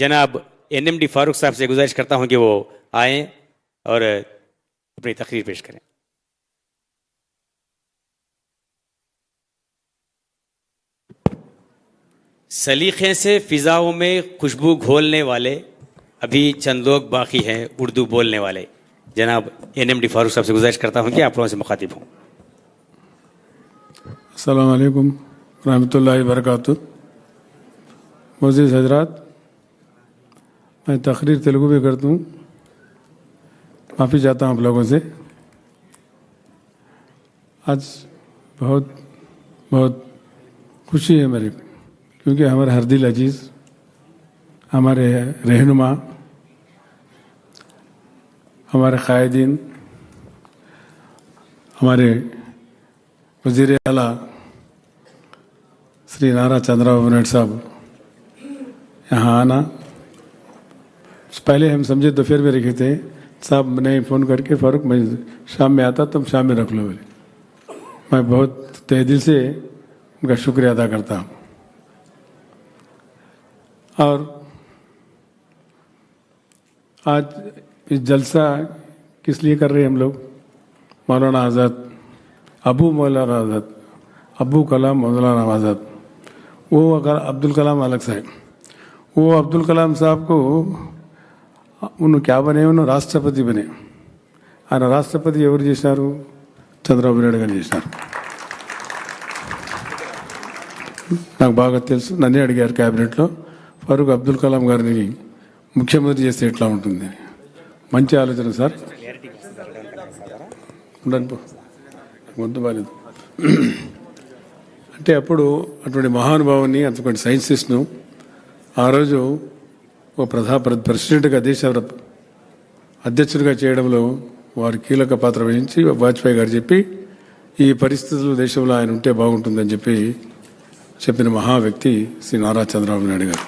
जनाब N M D Farooq साहब से गुजारिश करता हूँ कि वो आए और अपनी तकरीर पेश करें। सलीखे से फिजाओं में खुशबू घोलने वाले, अभी चंद लोग बाकी हैं उर्दू बोलने वाले। जनाब एन एम डी फारूक साहब से गुजारिश करता हूँ कि आप लोगों से मुखातिब हूँ। असलकुम रहमतुल्लाहि वरकत मजीद हजरात मैं तकरीर तेलुगु में करता हूँ। माफ़ी चाहता हूँ आप लोगों से। आज बहुत बहुत खुशी है मेरे, क्योंकि हमारे हरदिल अज़ीज़, हमारे रहनुमा, हमारे कायदीन, हमारे वज़ीर अला श्री नारा चंद्रबाबू नायडू साहब, यहाँ आना। पहले हम समझे दोपहर में रखे थे साहब ने फ़ोन करके फारूक, मैं शाम में आता, तुम शाम में रख लो बोले मैं बहुत तहे दिल से उनका शुक्रिया अदा करता हूँ। और आज इस जलसा किस लिए कर रहे हैं हम लोग? मौलाना आज़ाद, अबू मौलाना आज़ाद, अबू कलाम मौलाना आज़ाद। वो अगर अब्दुल कलाम अलग साहब, वो अब्दुल कलाम साहब को నువ్వు క్యాబ్ క్యాబనేమో రాష్ట్రపతి బనే ఆయన రాష్ట్రపతి ఎవరు చేసినారు? చంద్రబాబు నాయుడు గారు చేసినారు. నాకు బాగా తెలుసు నన్నే అడిగారు క్యాబినెట్లో. ఫరూక్ అబ్దుల్ కలాం గారిని ముఖ్యమంత్రి చేస్తే ఎట్లా ఉంటుంది? మంచి ఆలోచన సార్. ఉండండి వద్దు అంటే అప్పుడు అటువంటి మహానుభావుని అటువంటి సైన్సిస్ట్ను ఆ రోజు ఓ ప్రధా ప్ర- ప్రెసిడెంట్గా దేశ అధ్యక్షుడిగా చేయడంలో వారు కీలక పాత్ర వహించి వాజ్పేయి గారు చెప్పి ఈ పరిస్థితులు దేశంలో ఆయన ఉంటే బాగుంటుందని చెప్పి చెప్పిన మహా వ్యక్తి శ్రీ నారా చంద్రబాబు నాయుడు గారు.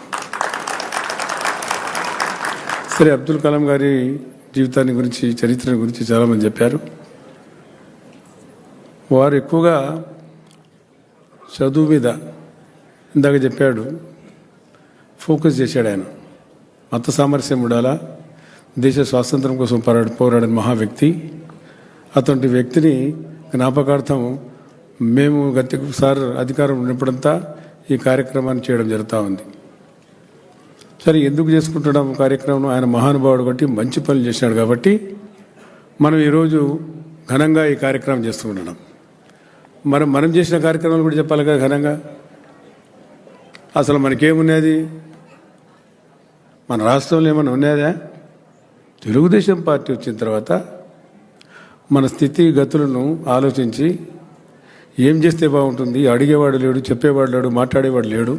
సరే అబ్దుల్ కలాం గారి జీవితాన్ని గురించి చరిత్రని గురించి చాలామంది చెప్పారు. వారు ఎక్కువగా చదువు మీద ఇందాక చెప్పాడు ఫోకస్ చేశాడు ఆయన. మత సామరస్యం ఉండాలా? దేశ స్వాతంత్రం కోసం పోరాడు పోరాడిన మహా వ్యక్తి. అటువంటి వ్యక్తిని జ్ఞాపకార్థం మేము గత సార్ అధికారం ఉన్నప్పుడంతా ఈ కార్యక్రమాన్ని చేయడం జరుగుతూ ఉంది. సరే ఎందుకు చేసుకుంటున్నాం కార్యక్రమం? ఆయన మహానుభావుడు బట్టి మంచి పనులు చేశాడు కాబట్టి మనం ఈరోజు ఘనంగా ఈ కార్యక్రమం చేస్తున్నాం మనం మనం చేసిన కార్యక్రమాలు కూడా చెప్పాలి కదా ఘనంగా? అసలు మనకేమున్నది? మన రాష్ట్రంలో ఏమైనా ఉన్నదా తెలుగుదేశం పార్టీ వచ్చిన తర్వాత మన స్థితి గతులను ఆలోచించి ఏం చేస్తే బాగుంటుంది? అడిగేవాడు లేడు చెప్పేవాడు లేడు మాట్లాడేవాడు లేడు.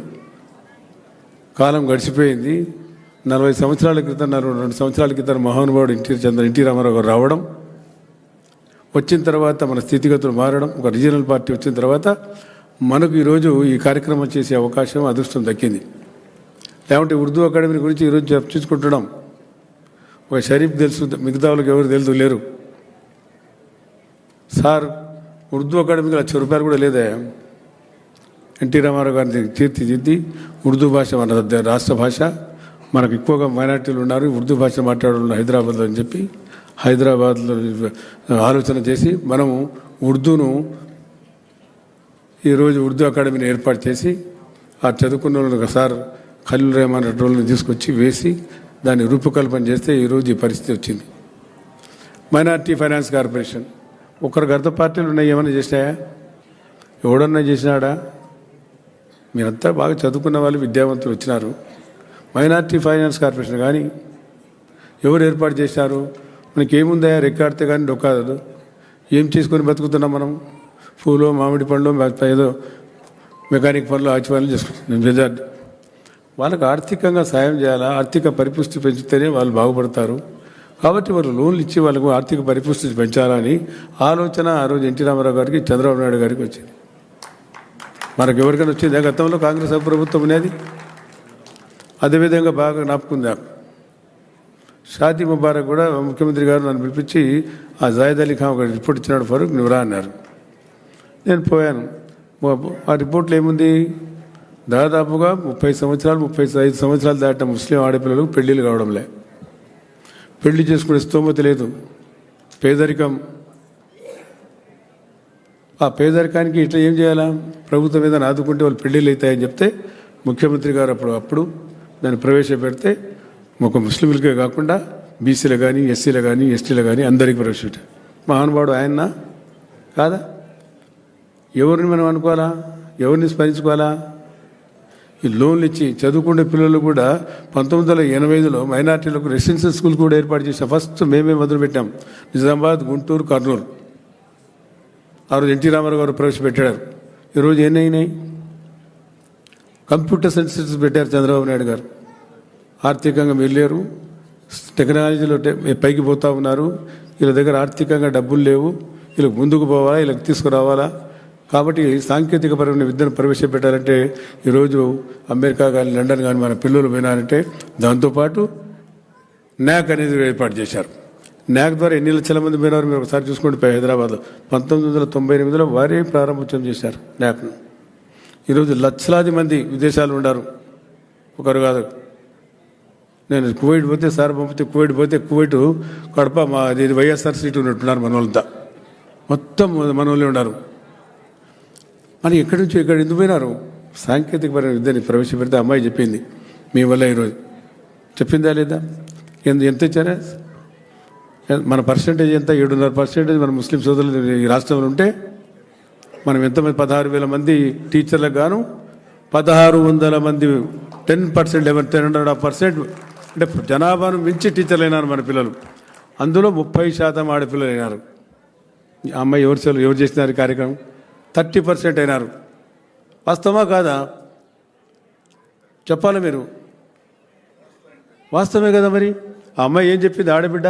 కాలం గడిచిపోయింది. నలభై సంవత్సరాల క్రితం నలభై రెండు సంవత్సరాల క్రితం మహానుభావుడు ఎన్టీ చంద్ర ఎన్టీ రామారావు గారు రావడం వచ్చిన తర్వాత మన స్థితిగతులు మారడం ఒక రీజనల్ పార్టీ వచ్చిన తర్వాత మనకు ఈరోజు ఈ కార్యక్రమం చేసే అవకాశం అదృష్టం దక్కింది. లేకుంటే ఉర్దూ అకాడమీ గురించి ఈరోజు చర్చించుకుంటున్నాం ఒక షరీఫ్ తెలుసు మిగతా వాళ్ళకి ఎవరు తెలుసు లేరు. సార్ ఉర్దూ అకాడమీకి లక్ష రూపాయలు కూడా లేదే. ఎన్టీ రామారావు గారిని తీర్చిదిద్ది ఉర్దూ భాష మన ద- రాష్ట్ర భాష. మనకు ఎక్కువగా మైనార్టీలు ఉన్నారు ఉర్దూ భాష మాట్లాడారు హైదరాబాద్లో అని చెప్పి హైదరాబాద్లో ఆలోచన చేసి మనము ఉర్దూను ఈరోజు ఉర్దూ అకాడమీని ఏర్పాటు చేసి ఆ చదువుకున్న వాళ్ళని సార్ ఖలీల్ రెహమాన్ వాళ్ళని తీసుకొచ్చి వేసి దాన్ని రూపకల్పన చేస్తే ఈరోజు ఈ పరిస్థితి వచ్చింది. Minority finance corporation. ఒకరు గత పార్టీలు ఉన్నాయి ఏమైనా చేసినాయా? ఎవడన్నా చేసినాడా? మీరంతా బాగా చదువుకున్న వాళ్ళు విద్యావంతులు వచ్చినారు. మైనార్టీ ఫైనాన్స్ కార్పొరేషన్ కానీ ఎవరు ఏర్పాటు చేశారు? మనకి ఏముందా రెక్కాడితే కానీ డొక్కాదు. ఏం చేసుకొని బతుకుతున్నాం మనం? పూలు మామిడి పండ్లు ఏదో మెకానిక్ పనులు ఆచి పనులు చేసుకుంటున్నాం. మెజార్టీ వాళ్ళకి ఆర్థికంగా సాయం చేయాలా? ఆర్థిక పరిపుష్టి పెంచితేనే వాళ్ళు బాగుపడతారు. కాబట్టి వాళ్ళు లోన్లు ఇచ్చి వాళ్ళకు ఆర్థిక పరిపుష్టి పెంచాలని ఆలోచన ఆ రోజు ఎన్టీ రామారావు గారికి చంద్రబాబు నాయుడు గారికి వచ్చింది. మనకు ఎవరికైనా వచ్చిందా? గతంలో కాంగ్రెస్ ప్రభుత్వం అనేది అదేవిధంగా బాగా నాపుకుందాం షాదీ ముబారక్ కూడా ముఖ్యమంత్రి గారు నన్ను పిలిపించి ఆ జాయిద్ అలీ ఖాన్ ఒక రిపోర్ట్ ఇచ్చినాడు ఫరూక్ నువ్వు రా అన్నారు. నేను పోయాను. ఆ రిపోర్ట్లో ఏముంది? దాదాపుగా ముప్పై సంవత్సరాలు ముప్పై ఐదు సంవత్సరాలు దాటిన ముస్లిం ఆడపిల్లలకు పెళ్ళిళ్ళు కావడంలే. పెళ్ళి చేసుకునే స్తోమత లేదు. పేదరికం. ఆ పేదరికానికి ఇట్లా ఏం చేయాలా? ప్రభుత్వం ఏదైనా ఆదుకుంటే వాళ్ళు పెళ్ళిళ్ళు అవుతాయని చెప్తే ముఖ్యమంత్రి గారు అప్పుడు అప్పుడు దాన్ని ప్రవేశపెడితే ఒక ముస్లింలకే కాకుండా బీసీలు కానీ ఎస్సీలు కానీ ఎస్టీలు కానీ అందరికీ ప్రవేశపెట్టారు. మహానుభావుడు ఆయన కాదా? ఎవరిని మనం అనుకోవాలా? ఎవరిని స్మరించుకోవాలా? లోన్లు ఇచ్చి చదువుకునే పిల్లలు కూడా పంతొమ్మిది వందల ఎనభై ఐదులో మైనార్టీలకు రెసిడెన్షియల్ స్కూల్ కూడా ఏర్పాటు చేసాం ఫస్ట్ మేమే మొదలుపెట్టాం. నిజామాబాద్ గుంటూరు కర్నూలు. ఆ రోజు ఎన్టీ రామారావు గారు ప్రవేశపెట్టారు. ఈరోజు ఎన్నైనాయి? కంప్యూటర్ సెన్సెస్ పెట్టారు చంద్రబాబు నాయుడు గారు. ఆర్థికంగా వెళ్ళారు టెక్నాలజీలో పైకి పోతా ఉన్నారు. వీళ్ళ దగ్గర ఆర్థికంగా డబ్బులు లేవు. వీళ్ళకి ముందుకు పోవాలా? వీళ్ళకి తీసుకురావాలా? కాబట్టి సాంకేతికపరమైన విద్యను ప్రవేశపెట్టాలంటే ఈరోజు అమెరికా కానీ లండన్ కానీ మన పిల్లలు పోయినారంటే దాంతోపాటు న్యాక్ అనేది ఏర్పాటు చేశారు. న్యాక్ ద్వారా ఎన్ని లక్షల మంది పోయినారు మీరు ఒకసారి చూసుకోండి. పై హైదరాబాద్లో పంతొమ్మిది వందల తొంభై ఎనిమిదిలో వారే ప్రారంభోత్సవం చేశారు న్యాక్ను. ఈరోజు లక్షలాది మంది విదేశాలు ఉన్నారు ఒకరు కాదు. నేను కువైట్ పోతే సార్ పంపితే కువైట్ పోతే కువైట్ కడప మా ఇది వైఎస్ఆర్ సీటు ఉన్నట్టున్నారు మనోళ్ళంతా మొత్తం మనోళ్ళే ఉన్నారు మరి ఎక్కడి నుంచి ఎక్కడ ఎందుకు పోయినారు? సాంకేతికపరమైన విద్యని ప్రవేశపెడితే అమ్మాయి చెప్పింది మీ వల్ల ఈరోజు. చెప్పిందా లేదా? ఎందు ఎంత ఇచ్చారా? మన పర్సంటేజ్ ఎంత? ఏడున్నర పర్సెంటేజ్ మన ముస్లిం సోదరులు ఈ రాష్ట్రంలో ఉంటే మనం ఎంతమంది? పదహారు వేల మంది టీచర్లకు గాను పదహారు వందల మంది ten percent eleven ten hundred percent అంటే జనాభాను మించి టీచర్లు అయినారు మన పిల్లలు. అందులో ముప్పై శాతం ఆడపిల్లలు అయినారు ఆ అమ్మాయి ఎవరు ఎవరు చేసినారు కార్యక్రమం? థర్టీ పర్సెంట్ అయినారు. వాస్తవమా కాదా? చెప్పాలి మీరు. వాస్తవమే కదా మరి? ఆ అమ్మాయి ఏం చెప్పింది? ఆడబిడ్డ?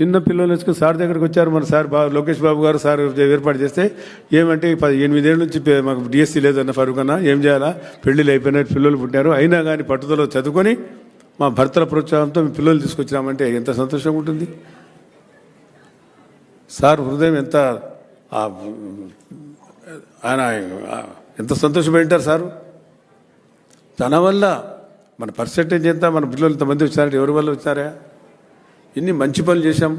చిన్న పిల్లలు వేసుకుని సార్ దగ్గరికి వచ్చారు. మన సార్ బాబు లోకేష్ బాబు గారు సార్ ఏర్పాటు చేస్తే ఏమంటే పది ఎనిమిదేళ్ళ నుంచి మాకు డిఎస్సీ లేదన్న ఫరూక్ అన్న. ఏం చేయాలా? పెళ్ళిళ్ళు అయిపోయినాయి పిల్లలు పుట్టారు అయినా కానీ పట్టుదల చదువుకొని మా భర్తల ప్రోత్సాహంతో మీ పిల్లలు తీసుకొచ్చినామంటే ఎంత సంతోషంగా ఉంటుంది? సార్ హృదయం ఎంత ఆయన ఎంత ఎంత సంతోషపడింటారు సారు? తన వల్ల మన పర్సంటేజ్ ఎంత మన పిల్లలు ఇంతమంది వచ్చారంటే ఎవరి వల్ల వచ్చారా? ఇన్ని మంచి పనులు చేశాం.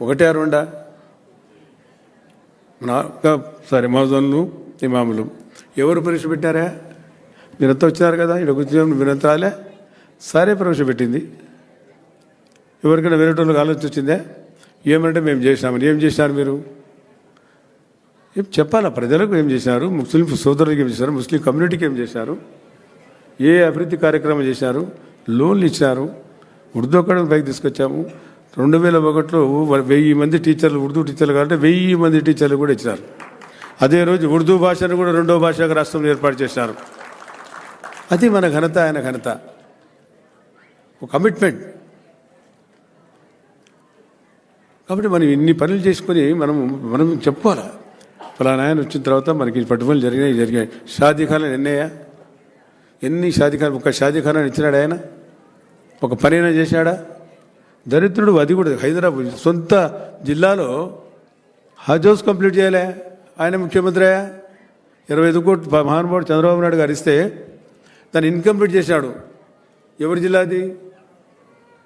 ఒకటే రెండా నా సారీ మౌజన్లు ఇమాములు ఎవరు ప్రవేశపెట్టారా మీరంతా వచ్చినారు కదా ఇక్కడ ఉద్యోగం మీరంతా రాలే? సరే ప్రవేశపెట్టింది ఎవరికైనా వేరేటోళ్ళకి ఆలోచన వచ్చిందే? ఏమంటే మేము చేసినామని. ఏం చేసినారు మీరు? చెప్పాలా? ప్రజలకు ఏం చేశారు? ముస్లిం సోదరులకు ఏం చేశారు? ముస్లిం కమ్యూనిటీకి ఏం చేశారు? ఏ అభివృద్ధి కార్యక్రమం చేశారు? లోన్లు ఇచ్చారు? ఉర్దూ అకాడమీ పైకి తీసుకొచ్చాము. రెండు వేల ఒకటిలో వెయ్యి మంది టీచర్లు ఉర్దూ టీచర్లు కాబట్టి వెయ్యి మంది టీచర్లు కూడా ఇచ్చినారు. అదే రోజు ఉర్దూ భాషను కూడా రెండో భాషగా రాష్ట్రంలో ఏర్పాటు చేశారు అది మన ఘనత ఆయన ఘనత. ఒక కమిట్మెంట్. కాబట్టి మనం ఇన్ని పనులు చేసుకొని మనం మనం చెప్పుకోవాలి ఫలానా ఆయన వచ్చిన తర్వాత మనకి పట్టుబడులు జరిగినాయి జరిగాయి షాదీఖానా ఎన్నయ్యా? ఎన్ని షాదీఖాన్ ఒక షాదీఖానా ఇచ్చినాడు ఆయన? ఒక పనైనా చేశాడా? దరిద్రుడు అది కూడా హైదరాబాద్ సొంత జిల్లాలో హజ్ హౌస్ కంప్లీట్ చేయలే. ఆయన ముఖ్యమంత్రి ఇరవై ఐదు కోట్లు మహానుభావుడు చంద్రబాబు నాయుడు గారు ఇస్తే దాన్ని ఇన్కంప్లీట్ చేశాడు. ఎవరి జిల్లా అది?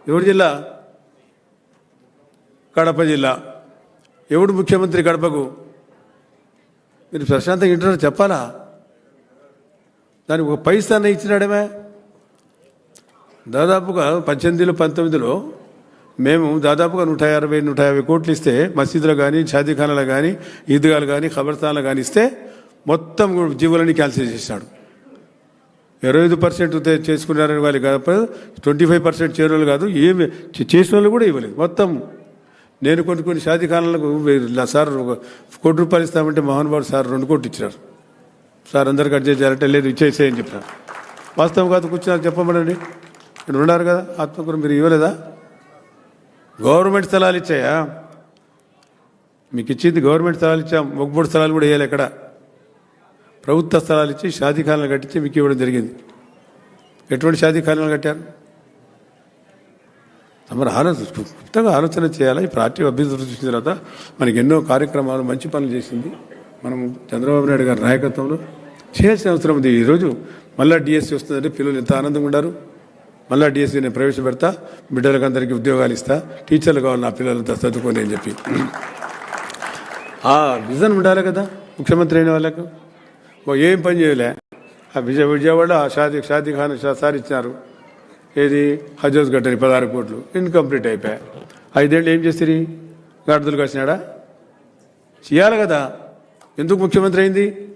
ఎవరి జిల్లా? కడప జిల్లా. ఎవడు ముఖ్యమంత్రి కడపకు? మీరు ప్రశాంతంగా ఇంటున్నారు చెప్పాలా? దానికి ఒక పైసాన్ని ఇచ్చినాడేమే. దాదాపుగా పద్దెనిమిదిలో పంతొమ్మిదిలో మేము దాదాపుగా నూట అరవై నూట యాభై కోట్లు ఇస్తే మసీదులు కానీ షాదీఖానాలు కానీ ఈద్గాలు కానీ ఖబర్స్థానాలు కానీ ఇస్తే మొత్తం జీవులని క్యాన్సిల్ చేశాడు ఇరవై ఐదు పర్సెంట్ చేసుకున్నారని వాళ్ళు కాదు ట్వంటీ ఫైవ్ పర్సెంట్ చేరువలు కాదు ఏమి చేసిన వాళ్ళు కూడా ఇవ్వలేదు. మొత్తం నేను కొన్ని కొన్ని షాదీఖానాలకు సార్ కోటి రూపాయలు ఇస్తామంటే మోహన్ సార్ రెండు కోట్లు ఇచ్చినారు. సార్ అందరు అడ్జస్ట్ చేయాలంటే లేదు ఇచ్చేసేయని చెప్పినారు. వాస్తవం కాదు కూర్చున్నారు చెప్పమనండి. ఇక్కడ ఉన్నారు కదా ఆత్మకూరు మీరు ఇవ్వలేదా? గవర్నమెంట్ స్థలాలు ఇచ్చాయా? మీకు ఇచ్చింది గవర్నమెంట్ స్థలాలు ఇచ్చాం మొగ్గుబడి స్థలాలు కూడా వేయాలి ఎక్కడ? ప్రభుత్వ స్థలాలు ఇచ్చి షాదీఖానాలు కట్టించి మీకు ఇవ్వడం జరిగింది. ఎటువంటి షాదీఖానాలు కట్టారు? మరి ఆలోచన కొత్తగా ఆలోచన చేయాలి? ఈ పార్టీ అభివృద్ధి చూసిన తర్వాత మనకి ఎన్నో కార్యక్రమాలు మంచి పనులు చేసింది. మనం చంద్రబాబు నాయుడు గారి నాయకత్వంలో చేయాల్సిన అవసరం ఉంది. ఈరోజు మళ్ళా డిఎస్సి వస్తుందంటే పిల్లలు ఎంత ఆనందంగా ఉండారు? మళ్ళా డిఎస్సీ నేను ప్రవేశపెడతా బిడ్డలకు అందరికీ ఉద్యోగాలు ఇస్తా టీచర్లు కావాలి నా పిల్లలంతా చదువుకొని అని చెప్పి. ఆ విజన్ ఉండాలి కదా ముఖ్యమంత్రి అయిన వాళ్ళకు. ఏం పని చేయలే? ఆ విజయ విజయవాడ ఆ షాదీ షాదీ ఖాన్ సార్ ఇచ్చినారు ఏది? హజోజ్ గట్టని పదహారు కోట్లు. ఇన్కంప్లీట్ అయిపోయాయి ఐదేళ్ళు ఏం చేసిరి? గాడిదలు కాసినాడా? చేయాలి కదా. ఎందుకు ముఖ్యమంత్రి అయింది?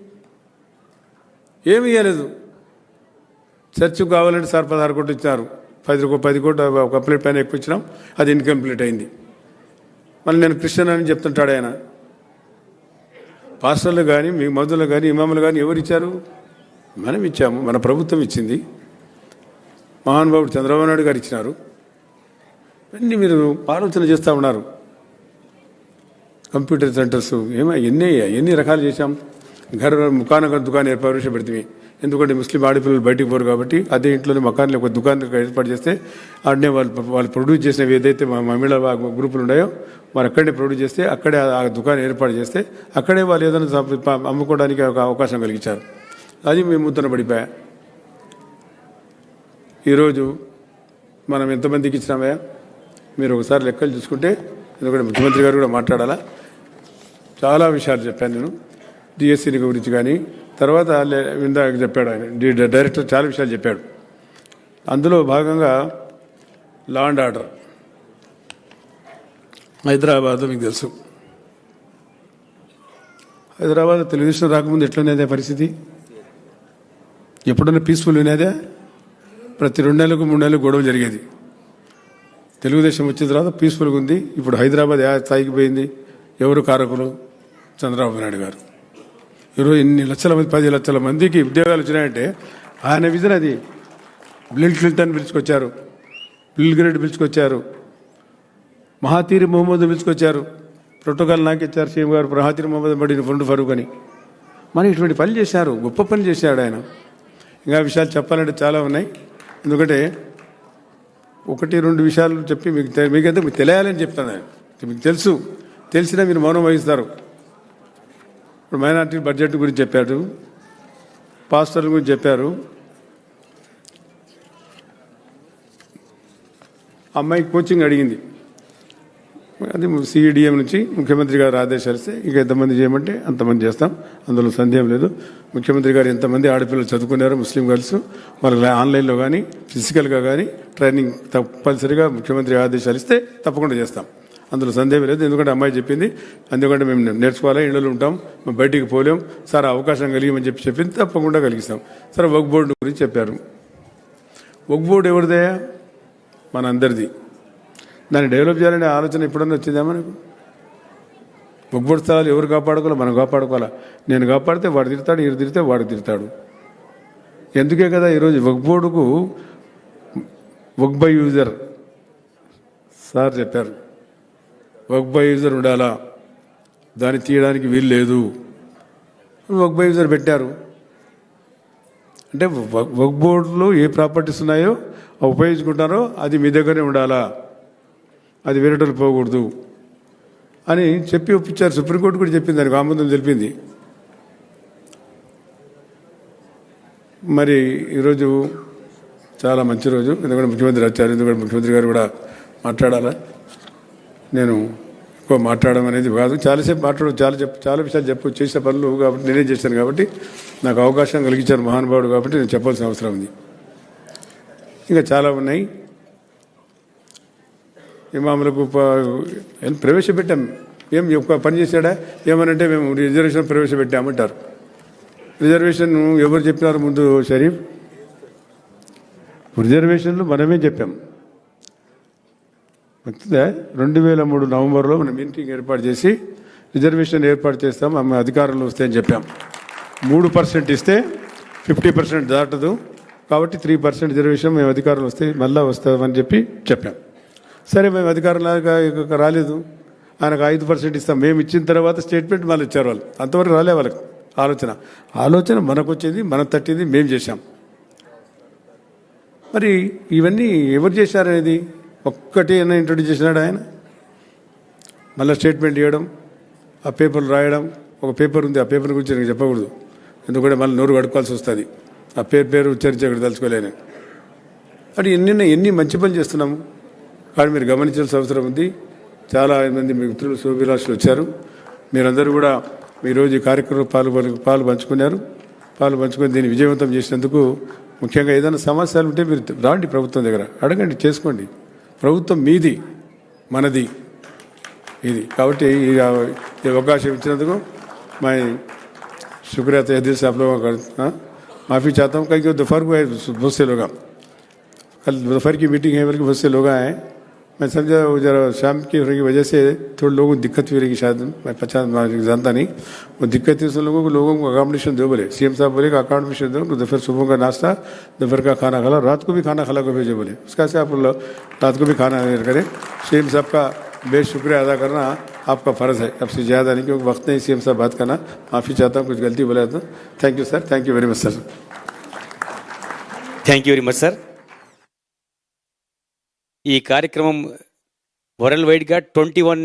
ఏమి ఇవ్వలేదు చర్చ్ కావాలంటే సార్ పదహారు కోట్లు ఇచ్చారు. పది కో- పది కోట్లు ఒక కంప్లీట్ పైన ఎక్కువ ఇచ్చినాం. అది ఇన్కంప్లీట్ అయింది. మళ్ళీ నేను క్రిస్టియన్ అని చెప్తుంటాడు ఆయన. పాస్టర్లు కానీ మీ మధులు కానీ ఇమాములు కానీ ఎవరు ఇచ్చారు? మనం ఇచ్చాము. మన ప్రభుత్వం ఇచ్చింది. మహానుభావుడు చంద్రబాబు నాయుడు గారు ఇచ్చినారు. అన్నీ మీరు ఆలోచన చేస్తూ ఉన్నారు. కంప్యూటర్ సెంటర్స్ ఏమో ఎన్ని ఎన్ని రకాలు చేశాం. ఘర ముఖాన దుకాణం ఏర్పాటు పెడితే ఎందుకంటే ముస్లిం ఆడపిల్లలు బయటికి పోరు కాబట్టి అదే ఇంట్లోనే మకాన్లు ఒక దుకాణం ఏర్పాటు చేస్తే ఆడనే వాళ్ళు వాళ్ళు ప్రొడ్యూస్ చేసినవి ఏదైతే మా మహిళా గ్రూపులు ఉన్నాయో వారు అక్కడనే ప్రొడ్యూస్ చేస్తే అక్కడే ఆ దుకాణం ఏర్పాటు చేస్తే అక్కడే వాళ్ళు ఏదైనా అమ్ముకోవడానికి ఒక అవకాశం కలిగించారు. అది మేము ముద్దన పడిపోయా. ఈరోజు మనం ఎంతమందికి ఇచ్చినామయ్యా మీరు ఒకసారి లెక్కలు చూసుకుంటే ఎందుకంటే ముఖ్యమంత్రి గారు కూడా మాట్లాడాలా? చాలా విషయాలు చెప్పాను నేను. డిఎస్సీని గురించి కానీ తర్వాత లే- ఇందాక చెప్పాడు ఆయన డి- డైరెక్టర్ చాలా విషయాలు చెప్పాడు. అందులో భాగంగా లా అండ్ ఆర్డర్. హైదరాబాద్ మీకు తెలుసు. హైదరాబాద్ తెలుగుదేశం రాకముందు ఎట్లున్నదే పరిస్థితి? ఎప్పుడన్నా పీస్ఫుల్ ఉన్నదే ప్రతి రెండు నెలలకు మూడు నెలలకు గొడవ జరిగేది. తెలుగుదేశం వచ్చిన తర్వాత పీస్ఫుల్గా ఉంది. ఇప్పుడు హైదరాబాద్ ఏ స్థాయికి పోయింది. ఎవరు కారకులు? చంద్రబాబు నాయుడు గారు. ఈరోజు ఎన్ని లక్షల మంది పది లక్షల మందికి ఉద్యోగాలు వచ్చినాయంటే ఆయన విజన్ అది. బిల్ క్లింటన్ పిలుచుకొచ్చారు. బిల్ గ్రేడ్ పిలుచుకొచ్చారు. మహాతీర్ మొహమ్మద్ పిలుచుకొచ్చారు. ప్రోటోకాల్ నాకిచ్చారు సీఎం గారు మహాతీర్ మొహమ్మద్ పడిన ఫండ్ ఫరూక్ అని. మరి ఇటువంటి పని చేశారు. గొప్ప పని చేశాడు ఆయన. ఇంకా విషయాలు చెప్పాలంటే చాలా ఉన్నాయి. ఎందుకంటే ఒకటి రెండు విషయాలు చెప్పి మీకు తె- మీకైతే మీకు తెలియాలని చెప్తాను. నేను. మీకు తెలుసు. తెలిసినా మీరు మౌనం వహిస్తారు. ఇప్పుడు మైనార్టీ బడ్జెట్ గురించి చెప్పారు పాస్టర్ల గురించి చెప్పారు. అమ్మాయి కోచింగ్ అడిగింది. అది సిఈడిఎం నుంచి ముఖ్యమంత్రి గారు ఆదేశాలు ఇస్తే ఇక ఎంతమంది చేయమంటే అంతమంది చేస్తాం. అందులో సందేహం లేదు. ముఖ్యమంత్రి గారు ఎంతమంది ఆడపిల్లలు చదువుకున్నారో ముస్లిం గర్ల్స్ వాళ్ళకి ఆన్లైన్లో కానీ ఫిజికల్గా కానీ ట్రైనింగ్ తప్పనిసరిగా ముఖ్యమంత్రి ఆదేశాలు ఇస్తే తప్పకుండా చేస్తాం. అందులో సందేహం లేదు. ఎందుకంటే అమ్మాయి చెప్పింది. ఎందుకంటే మేము నేర్చుకోవాలి ఇళ్ళలో ఉంటాం మేము బయటికి పోలేం. సార్ అవకాశం కలిగమని చెప్పి చెప్పింది తప్పకుండా కలిగిస్తాం. సరే వక్ బోర్డు గురించి చెప్పారు. వక్ బోర్డు ఎవరిదయా మన అందరిది దాన్ని డెవలప్ చేయాలనే ఆలోచన ఎప్పుడన్నా వచ్చిందేమో మనకు ఒక్కబడి స్థలాలు ఎవరు కాపాడుకోవాలి మనం కాపాడుకోవాలా? నేను కాపాడితే వాడు తిడతాడు ఈరు తిరిగితే వాడు తిడతాడు. ఎందుకే కదా ఈరోజు వగ్బోర్డుకు వక్ బై యూజర్? సార్ చెప్పారు. వక్ బై యూజర్ ఉండాలా? దాన్ని తీయడానికి వీలు లేదు. వక్ బై యూజర్ పెట్టారు. అంటే వగ్ వక్ బోర్డులో ఏ ప్రాపర్టీస్ ఉన్నాయో ఉపయోగించుకుంటారో అది మీ దగ్గరే ఉండాలా? అది వేరేటోళ్ళు పోకూడదు అని చెప్పి ఒప్పించారు. సుప్రీంకోర్టు కూడా చెప్పింది దానికి ఆమోదం తెలిపింది. మరి ఈరోజు చాలా మంచి రోజు. ఎందుకంటే ముఖ్యమంత్రి వచ్చారు. ఎందుకంటే ముఖ్యమంత్రి గారు కూడా మాట్లాడాలా? నేను ఎక్కువ మాట్లాడడం అనేది కాదు. చాలాసేపు మాట్లాడు చాలా చెప్పు చాలా విషయాలు చెప్పు చేసిన పనులు కాబట్టి నేనే చేశాను కాబట్టి నాకు అవకాశం కలిగించారు మహానుభావుడు కాబట్టి నేను చెప్పాల్సిన అవసరం ఉంది. ఇంకా చాలా ఉన్నాయి. ఇమాములకు ప్రవేశపెట్టాం? ఏం ఒక్క పని చేశాడా? ఏమనంటే మేము రిజర్వేషన్ ప్రవేశపెట్టామంటారు. రిజర్వేషన్ ఎవరు చెప్పినారు ముందు షరీఫ్? రిజర్వేషన్లు మనమే చెప్పాం. మంచిదే రెండు వేల మూడు నవంబర్లో మనం మీటింగ్ ఏర్పాటు చేసి రిజర్వేషన్ ఏర్పాటు చేస్తాం ఆమె అధికారంలో వస్తే అని చెప్పాం. మూడు పర్సెంట్ ఇస్తే ఫిఫ్టీ పర్సెంట్ దాటదు. కాబట్టి త్రీ పర్సెంట్ రిజర్వేషన్ మేము అధికారంలో వస్తే మళ్ళీ వస్తామని చెప్పి చెప్పాం. సరే మేము అధికారంలాగా రాలేదు. ఆయనకు ఐదు పర్సెంట్ ఇస్తాం. మేము ఇచ్చిన తర్వాత స్టేట్మెంట్ మళ్ళీ ఇచ్చారు వాళ్ళు. అంతవరకు రాలే వాళ్ళకి ఆలోచన. ఆలోచన మనకు వచ్చేది మనం తట్టింది మేము చేశాం. మరి ఇవన్నీ ఎవరు చేశారనేది? ఒక్కటి అయినా ఇంట్రొడ్యూస్ చేసినాడు ఆయన? మళ్ళీ స్టేట్మెంట్ ఇవ్వడం ఆ పేపర్లు రాయడం ఒక పేపర్ ఉంది ఆ పేపర్ గురించి నేను చెప్పకూడదు. ఎందుకంటే మళ్ళీ నోరు కడుక్కోవాల్సి వస్తుంది. ఆ పేరు పేరు ఉచ్చరించి తలుచుకోలేని అంటే ఎన్ని ఎన్ని మంచి పనులు చేస్తున్నాము? కానీ మీరు గమనించాల్సిన అవసరం ఉంది చాలా మంది మీ మిత్రులు శుభాభిలాషులు వచ్చారు మీరందరూ కూడా ఈరోజు ఈ కార్యక్రమంలో పాలు పాలు పంచుకున్నారు పాలు పంచుకొని దీన్ని విజయవంతం చేసినందుకు ముఖ్యంగా ఏదైనా సమస్యలు ఉంటే మీరు రాండి ప్రభుత్వం దగ్గర అడగండి చేసుకోండి ప్రభుత్వం మీది మనది ఇది కాబట్టి ఈ ఈ అవకాశం ఇచ్చినందుకు మా शुक्रिया तय दिल से आप लोगों का हाँ? माफ़ी चाहता हूँ कल क्यों दोपहर को है बहुत से लोग कल दोपहर की मीटिंग है बल्कि बहुत से लोग आए हैं मैं समझा वो जरा शाम की होने की वजह से थोड़े लोगों को दिक्कत भी रहेगी शायद मैं पचास जानता नहीं। वो दिक्कत थी उस लोगों को लोगों को अकोमोडेशन दो बोले। सीएम साहब बोले अकोमोडेशन दो तो दोपहर सुबह का नाश्ता, दोपहर का खाना खिलाओ रात को भी खाना खिला को भेजो बोले। उसका से आप रात को भी खाना करें। सीएम साहब का बेशुक्रिया अदा करना आपका फ़र्ज़ है, आपसे ज़्यादा नहीं, क्योंकि वक्त नहीं सी एम साहब बात करना। माफ़ी चाहता हूँ, कुछ गलती बोला था thank you sir thank you very much sir thank you very much sir ఈ కార్యక్రమం వరల్డ్ వైడ్గా ట్వంటీ వన్